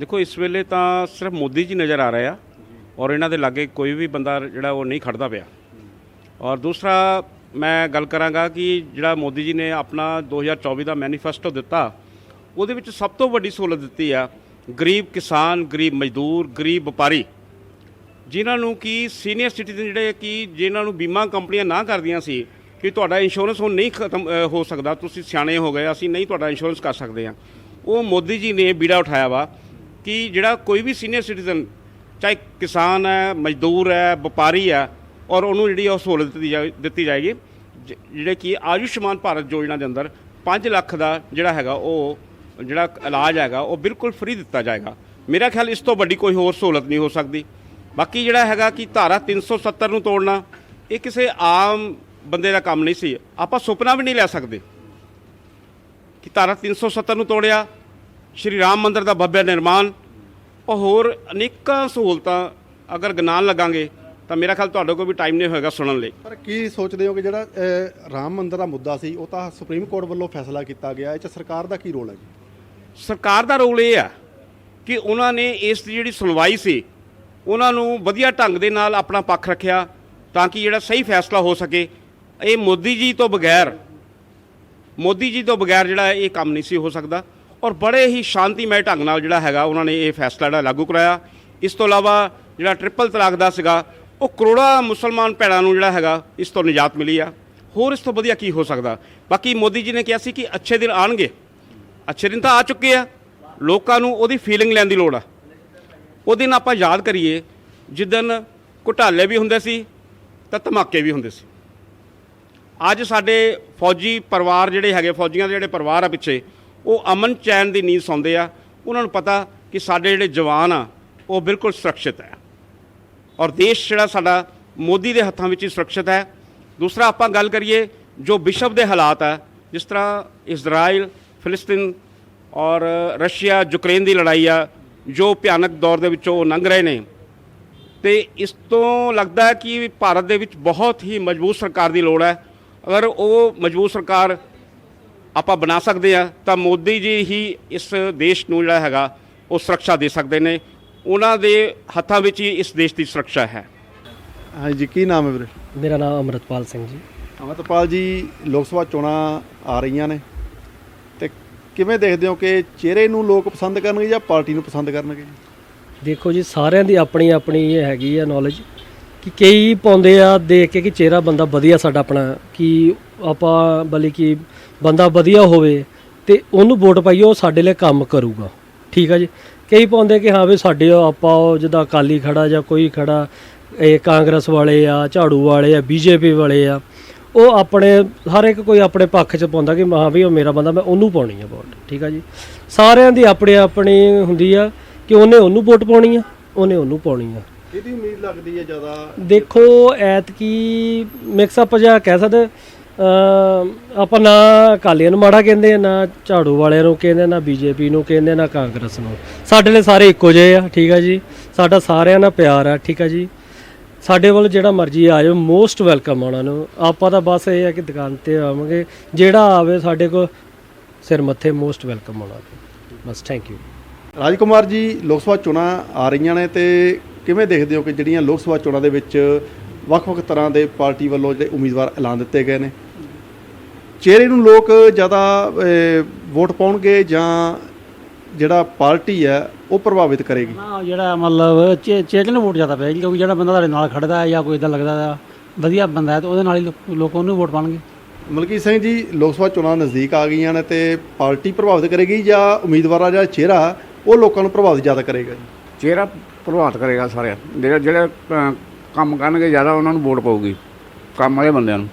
ਦੇਖੋ ਇਸ ਵੇਲੇ ਤਾਂ ਸਿਰਫ ਮੋਦੀ ਜੀ ਨਜ਼ਰ ਆ ਰਹੇ ਆ ਔਰ ਇਹਨਾਂ ਦੇ ਲਾਗੇ ਕੋਈ ਵੀ ਬੰਦਾ ਜਿਹੜਾ ਉਹ ਨਹੀਂ ਖੜਦਾ ਪਿਆ। ਔਰ ਦੂਸਰਾ ਮੈਂ ਗੱਲ ਕਰਾਂਗਾ ਕਿ ਜਿਹੜਾ ਮੋਦੀ ਜੀ ਨੇ ਆਪਣਾ 2024 ਦਾ ਮੈਨੀਫੈਸਟੋ ਦਿੱਤਾ ਉਹਦੇ ਵਿੱਚ ਸਭ ਤੋਂ ਵੱਡੀ ਸਹੂਲਤ ਦਿੱਤੀ ਆ ਗਰੀਬ ਕਿਸਾਨ ਗਰੀਬ ਮਜ਼ਦੂਰ ਗਰੀਬ ਵਪਾਰੀ ਜਿਨ੍ਹਾਂ ਨੂੰ ਕਿ ਸੀਨੀਅਰ ਸਿਟੀਜ਼ਨ ਜਿਹੜੇ ਕਿ ਜਿਨ੍ਹਾਂ ਨੂੰ ਬੀਮਾ ਕੰਪਨੀਆਂ ਨਾ ਕਰਦੀਆਂ ਸੀ ਕਿ ਤੁਹਾਡਾ ਇੰਸ਼ੋਰੈਂਸ ਹੁਣ ਨਹੀਂ ਖਤਮ ਹੋ ਸਕਦਾ ਤੁਸੀਂ ਸਿਆਣੇ ਹੋ ਗਏ ਅਸੀਂ ਨਹੀਂ ਤੁਹਾਡਾ ਇੰਸ਼ੋਰੈਂਸ ਕਰ ਸਕਦੇ ਆ ਉਹ ਮੋਦੀ ਜੀ ਨੇ ਬੀੜਾ ਉਠਾਇਆ ਵਾ ਕਿ ਜਿਹੜਾ ਕੋਈ ਵੀ ਸੀਨੀਅਰ ਸਿਟੀਜ਼ਨ ਚਾਹੇ ਕਿਸਾਨ ਹੈ, ਮਜ਼ਦੂਰ ਹੈ, ਵਪਾਰੀ ਹੈ, ਔਰ ਉਹਨੂੰ ਜਿਹੜੀ ਉਹ ਸਹੂਲਤ ਦਿੱਤੀ ਜਾਏ ਦਿੱਤੀ ਜਾਏਗੀ। ਜ- ਜਿਹੜੇ ਕਿ ਆਯੁਸ਼ਮਾਨ ਭਾਰਤ ਯੋਜਨਾ ਦੇ ਅੰਦਰ 5 ਲੱਖ ਦਾ ਜਿਹੜਾ ਹੈਗਾ ਉਹ, ਜਿਹੜਾ ਇਲਾਜ ਹੈਗਾ, ਉਹ ਬਿਲਕੁਲ ਫ੍ਰੀ ਦਿੱਤਾ ਜਾਏਗਾ। ਮੇਰਾ ਖਿਆਲ ਇਸ ਤੋਂ ਵੱਡੀ ਕੋਈ ਹੋਰ ਸਹੂਲਤ ਨਹੀਂ ਹੋ ਸਕਦੀ। ਬਾਕੀ ਜਿਹੜਾ ਹੈਗਾ ਕਿ ਧਾਰਾ 370 ਨੂੰ ਤੋੜਨਾ, ਇਹ ਕਿਸੇ ਆਮ ਬੰਦੇ ਦਾ ਕੰਮ ਨਹੀਂ ਸੀ। ਆਪਾਂ ਸੁਪਨਾ ਵੀ ਨਹੀਂ ਲੈ ਸਕਦੇ ਕਿ ਧਾਰਾ 370 ਨੂੰ ਤੋੜਿਆ ਸ਼੍ਰੀ ਰਾਮ ਮੰਦਿਰ ਦਾ ਭਵਯ ਨਿਰਮਾਣ। ਉਹ ਹੋਰ ਅਨੇਕਾਂ ਸਹੂਲਤਾਂ ਅਗਰ ਗਿਣਾਉਣ ਲੱਗਾਂਗੇ ਤਾਂ ਮੇਰਾ ਖਿਆਲ ਤੁਹਾਡੇ ਕੋਲ ਵੀ ਟਾਈਮ ਨਹੀਂ ਹੋਏਗਾ ਸੁਣਨ ਲਈ। ਪਰ ਕੀ ਸੋਚਦੇ ਹੋ ਕਿ ਜਿਹੜਾ ਰਾਮ ਮੰਦਿਰ ਦਾ ਮੁੱਦਾ ਸੀ ਉਹ ਤਾਂ ਸੁਪਰੀਮ ਕੋਰਟ ਵੱਲੋਂ ਫੈਸਲਾ ਕੀਤਾ ਗਿਆ ਇਹ ਚ ਸਰਕਾਰ ਦਾ ਕੀ ਰੋਲ ਹੈ ਜੀ? ਸਰਕਾਰ ਦਾ ਰੋਲ ਇਹ ਆ ਕਿ ਉਹਨਾਂ ਨੇ ਇਸ ਦੀ ਜਿਹੜੀ ਸੁਣਵਾਈ ਸੀ ਉਹਨਾਂ ਨੂੰ ਵਧੀਆ ਢੰਗ ਦੇ ਨਾਲ ਆਪਣਾ ਪੱਖ ਰੱਖਿਆ ਤਾਂ ਕਿ ਜਿਹੜਾ ਸਹੀ ਫੈਸਲਾ ਹੋ ਸਕੇ। ਇਹ ਮੋਦੀ ਜੀ ਤੋਂ ਬਗੈਰ ਮੋਦੀ ਜੀ ਤੋਂ ਬਗੈਰ ਜਿਹੜਾ ਇਹ ਕੰਮ ਨਹੀਂ ਸੀ ਹੋ ਸਕਦਾ। ਔਰ ਬੜੇ ਹੀ ਸ਼ਾਂਤੀਮਈ ਢੰਗ ਨਾਲ ਜਿਹੜਾ ਹੈਗਾ ਉਹਨਾਂ ਨੇ ਇਹ ਫੈਸਲਾ ਜਿਹੜਾ ਲਾਗੂ ਕਰਾਇਆ। ਇਸ ਤੋਂ ਇਲਾਵਾ ਜਿਹੜਾ ਟ੍ਰਿਪਲ ਤਲਾਕ ਦਾ ਸੀਗਾ, ਉਹ ਕਰੋੜਾਂ ਮੁਸਲਮਾਨ ਭੈਣਾਂ ਨੂੰ ਜਿਹੜਾ ਹੈਗਾ ਇਸ ਤੋਂ ਨਿਜਾਤ ਮਿਲੀ ਆ। ਹੋਰ ਇਸ ਤੋਂ ਵਧੀਆ ਕੀ ਹੋ ਸਕਦਾ? ਬਾਕੀ ਮੋਦੀ ਜੀ ਨੇ ਕਿਹਾ ਸੀ ਕਿ ਅੱਛੇ ਦਿਨ ਆਣਗੇ ਅੱਛੇ ਦਿਨ ਤਾਂ ਆ ਚੁੱਕੇ ਆ। ਲੋਕਾਂ ਨੂੰ ਉਹਦੀ ਫੀਲਿੰਗ ਲੈਣ ਦੀ ਲੋੜ ਆ। ਉਹ ਦਿਨ ਆਪਾਂ ਯਾਦ ਕਰੀਏ ਜਿੱਦਨ ਘੁਟਾਲੇ ਵੀ ਹੁੰਦੇ ਸੀ, ਤਾਂ ਧਮਾਕੇ ਵੀ ਹੁੰਦੇ ਸੀ। ਅੱਜ ਸਾਡੇ ਫੌਜੀ ਪਰਿਵਾਰ ਜਿਹੜੇ ਹੈਗੇ, ਫੌਜੀਆਂ ਦੇ ਜਿਹੜੇ ਪਰਿਵਾਰ ਆ ਪਿੱਛੇ ਉਹ ਅਮਨ ਚੈਨ ਦੀ ਨੀਂਦ ਸੌਂਦੇ ਆ। ਉਹਨਾਂ ਨੂੰ ਪਤਾ ਕਿ ਸਾਡੇ ਜਿਹੜੇ ਜਵਾਨ ਆ, ਉਹ ਬਿਲਕੁਲ ਸੁਰੱਖਿਅਤ ਹੈ। ਔਰ ਦੇਸ਼ ਜਿਹੜਾ ਸਾਡਾ ਮੋਦੀ ਦੇ ਹੱਥਾਂ ਵਿੱਚ ਹੀ ਸੁਰੱਖਿਅਤ ਹੈ। ਦੂਸਰਾ ਆਪਾਂ ਗੱਲ ਕਰੀਏ ਜੋ ਵਿਸ਼ਵ ਦੇ ਹਾਲਾਤ ਹੈ ਜਿਸ ਤਰ੍ਹਾਂ ਇਜ਼ਰਾਈਲ, ਫਿਲਿਸਤੀਨ ਔਰ ਰਸ਼ੀਆ, ਯੂਕਰੇਨ ਦੀ ਲੜਾਈ ਆ, ਜੋ ਭਿਆਨਕ ਦੌਰ ਦੇ ਵਿੱਚੋਂ ਉਹ ਲੰਘ ਰਹੇ ਨੇ। ਤੇ ਇਸ ਤੋਂ ਲੱਗਦਾ ਕਿ ਭਾਰਤ ਦੇ ਵਿੱਚ ਬਹੁਤ ਹੀ ਮਜ਼ਬੂਤ ਸਰਕਾਰ ਦੀ ਲੋੜ ਹੈ। ਅਗਰ ਉਹ ਮਜ਼ਬੂਤ ਸਰਕਾਰ ਆਪਾਂ ਬਣਾ ਸਕਦੇ ਆ ਤਾਂ ਮੋਦੀ ਜੀ ਹੀ ਇਸ ਦੇਸ਼ ਨੂੰ ਜਿਹੜਾ ਹੈਗਾ ਉਹ ਸੁਰੱਖਿਆ ਦੇ ਸਕਦੇ ਨੇ। ਉਹਨਾਂ ਦੇ ਹੱਥਾਂ ਵਿੱਚ ਹੀ ਇਸ ਦੇਸ਼ ਦੀ ਸੁਰੱਖਿਆ ਹੈ। ਹਾਂਜੀ ਕੀ ਨਾਮ ਹੈ ਵੀਰੇ? ਮੇਰਾ ਨਾਮ ਅਮਰਤਪਾਲ ਸਿੰਘ ਜੀ। ਅਮਰਤਪਾਲ ਜੀ ਲੋਕ ਸਭਾ ਚੋਣਾਂ ਆ ਰਹੀਆਂ ਨੇ। ਤੇ ਕਿਵੇਂ ਦੇਖਦੇ ਹੋ ਕਿ ਚਿਹਰੇ ਨੂੰ ਲੋਕ ਪਸੰਦ ਕਰਨਗੇ ਜਾਂ ਪਾਰਟੀ ਨੂੰ ਪਸੰਦ ਕਰਨਗੇ? ਦੇਖੋ ਜੀ ਸਾਰਿਆਂ ਦੀ ਆਪਣੀ ਆਪਣੀ ਇਹ ਹੈਗੀ ਆ ਨੌਲੇਜ ਕਿ ਕਈ ਪਾਉਂਦੇ ਆ ਦੇਖ ਕੇ ਕਿ ਚਿਹਰਾ ਬੰਦਾ ਵਧੀਆ ਸਾਡਾ ਆਪਣਾ ਕਿ ਆਪਾਂ ਬਲੀ ਕਿ ਬੰਦਾ ਵਧੀਆ ਹੋਵੇ ਤੇ ਉਹਨੂੰ ਵੋਟ ਪਾਈਏ ਉਹ ਸਾਡੇ ਲਈ ਕੰਮ ਕਰੂਗਾ। ਠੀਕ ਆ ਜੀ? ਕਈ ਪਾਉਂਦੇ ਕਿ ਹਾਂ ਵੀ ਸਾਡੇ ਆਪਾਂ ਉਹ ਜਿੱਦਾਂ ਅਕਾਲੀ ਖੜਾ ਜਾਂ ਕੋਈ ਖੜਾ ਇਹ ਕਾਂਗਰਸ ਵਾਲੇ ਆ ਝਾੜੂ ਵਾਲੇ ਆ ਬੀਜੇਪੀ ਵਾਲੇ ਆ ਉਹ ਆਪਣੇ ਹਰ ਇੱਕ ਕੋਈ ਆਪਣੇ ਪੱਖ 'ਚ ਪਾਉਂਦਾ ਕਿ ਹਾਂ ਵੀ ਉਹ ਮੇਰਾ ਬੰਦਾ ਮੈਂ ਉਹਨੂੰ ਪਾਉਣੀ ਆ ਵੋਟ। ਠੀਕ ਆ ਜੀ? ਸਾਰਿਆਂ ਦੀ ਆਪਣੀ ਆਪਣੀ ਹੁੰਦੀ ਆ ਕਿ ਉਹਨੇ ਉਹਨੂੰ ਵੋਟ ਪਾਉਣੀ ਆ ਉਹਨੇ ਉਹਨੂੰ ਪਾਉਣੀ ਆ। ਇਹਦੀ ਉਮੀਦ ਲੱਗਦੀ ਹੈ ਜ਼ਿਆਦਾ? ਦੇਖੋ ਐਤਕੀ ਮਿਕਸ ਅਪ ਜਿਹਾ ਕਹਿ ਸਕਦੇ ਆਪਾਂ ਨਾ ਅਕਾਲੀਆਂ ਨੂੰ ਮਾੜਾ ਕਹਿੰਦੇ ਆ ਨਾ ਝਾੜੂ ਵਾਲਿਆਂ ਨੂੰ ਕਹਿੰਦੇ ਆ, ਨਾ ਬੀਜੇਪੀ ਨੂੰ ਕਹਿੰਦੇ ਨਾ ਕਾਂਗਰਸ ਨੂੰ। ਸਾਡੇ ਲਈ ਸਾਰੇ ਇੱਕੋ ਜਿਹੇ ਆ ਠੀਕ ਆ ਜੀ? ਸਾਡਾ ਸਾਰਿਆਂ ਨਾਲ ਪਿਆਰ ਆ ਠੀਕ ਆ ਜੀ? ਸਾਡੇ ਵੱਲ ਜਿਹੜਾ ਮਰਜ਼ੀ ਆ ਜਾਓ ਮੋਸਟ ਵੈਲਕਮ ਉਹਨਾਂ ਨੂੰ। ਆਪਾਂ ਤਾਂ ਬਸ ਇਹ ਆ ਕਿ ਦੁਕਾਨ ਤੇ ਆਵਾਂਗੇ। ਜਿਹੜਾ ਆਵੇ ਸਾਡੇ ਕੋਲ ਸਿਰ ਮੱਥੇ ਮੋਸਟ ਵੈਲਕਮ ਉਹਨਾਂ ਨੂੰ ਬਸ ਥੈਂਕ ਯੂ ਰਾਜ ਕੁਮਾਰ ਜੀ ਲੋਕ ਸਭਾ ਚੋਣਾਂ ਆ ਰਹੀਆਂ ਨੇ ਤੇ ਕਿਵੇਂ ਦੇਖਦੇ ਹੋ ਕਿ ਜਿਹੜੀਆਂ ਲੋਕ ਸਭਾ ਚੋਣਾਂ ਦੇ ਵਿੱਚ ਵੱਖ-ਵੱਖ ਤਰ੍ਹਾਂ ਦੇ ਪਾਰਟੀ ਵੱਲੋਂ ਜਿਹੜੇ ਉਮੀਦਵਾਰ ਐਲਾਨ ਦਿੱਤੇ ਗਏ ਨੇ? ਚਿਹਰੇ ਨੂੰ ਲੋਕ ਜ਼ਿਆਦਾ ਵੋਟ ਪਾਉਣਗੇ ਜਾਂ ਜਿਹੜਾ ਪਾਰਟੀ ਹੈ ਉਹ ਪ੍ਰਭਾਵਿਤ ਕਰੇਗੀ? ਨਾ ਜਿਹੜਾ ਮਤਲਬ ਚੇ ਚੇਕ ਨੂੰ ਵੋਟ ਜ਼ਿਆਦਾ ਪਏਗੀ ਕਿਉਂਕਿ ਜਿਹੜਾ ਬੰਦਾ ਤੁਹਾਡੇ ਨਾਲ ਖੜਦਾ ਹੈ ਜਾਂ ਕੋਈ ਇਦਾਂ ਲੱਗਦਾ ਹੈ ਵਧੀਆ ਬੰਦਾ ਹੈ ਤੇ ਉਹਦੇ ਨਾਲ ਹੀ ਲੋਕ- ਉਹਨੂੰ ਵੋਟ ਪਾਣਗੇ ਮਲਕੀ ਸਿੰਘ ਜੀ ਲੋਕ ਸਭਾ ਚੋਣਾਂ ਨਜ਼ਦੀਕ ਆ ਗਈਆਂ ਨੇ ਤੇ ਪਾਰਟੀ ਪ੍ਰਭਾਵਿਤ ਕਰੇਗੀ ਜਾਂ ਉਮੀਦਵਾਰਾਂ ਦਾ ਚਿਹਰਾ ਉਹ ਲੋਕਾਂ ਨੂੰ ਪ੍ਰਭਾਵਿਤ ਜ਼ਿਆਦਾ ਕਰੇਗਾ ਜੀ? ਚਿਹਰਾ ਪ੍ਰਭਾਵਿਤ ਕਰੇਗਾ ਸਾਰਿਆਂ ਜਿਹੜੇ ਜਿਹੜੇ ਕੰਮ ਕਰਨਗੇ ਜ਼ਿਆਦਾ ਉਹਨਾਂ ਨੂੰ ਵੋਟ ਪਊਗੀ। ਕੰਮ ਵਾਲੇ ਬੰਦਿਆਂ ਨੂੰ।